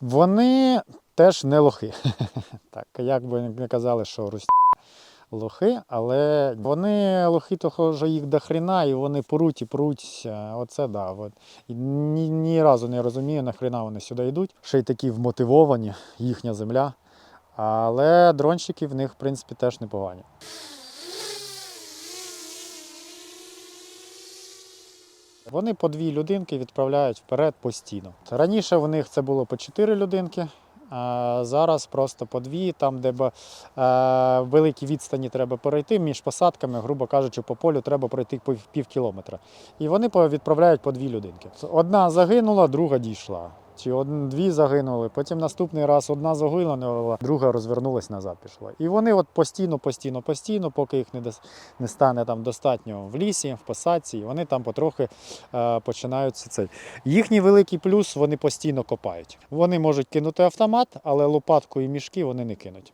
Вони теж не лохи. Так, як би не казали, що Русь лохи, але вони лохи, того що їх до хрена, і вони пруть і пруть. Оце да. От. І ні, ні разу не розумію, нахрена вони сюди йдуть. Ще й такі вмотивовані, їхня земля. Але дронщики в них, в принципі, теж непогані. Вони по дві людинки відправляють вперед постійно. Раніше в них це було по чотири людинки, а зараз просто по дві, там, де б, е, великі відстані треба перейти між посадками, грубо кажучи, по полю треба пройти пів, кілометра. І вони відправляють по дві людинки. Одна загинула, друга дійшла. Чи дві загинули, потім наступний раз одна загинула, друга розвернулась назад пішла. І вони от постійно, постійно, постійно, поки їх не, не стане там достатньо в лісі, в посадці, вони там потрохи е, починають цей. Їхній великий плюс вони постійно копають. Вони можуть кинути автомат, але лопатку і мішки вони не кинуть.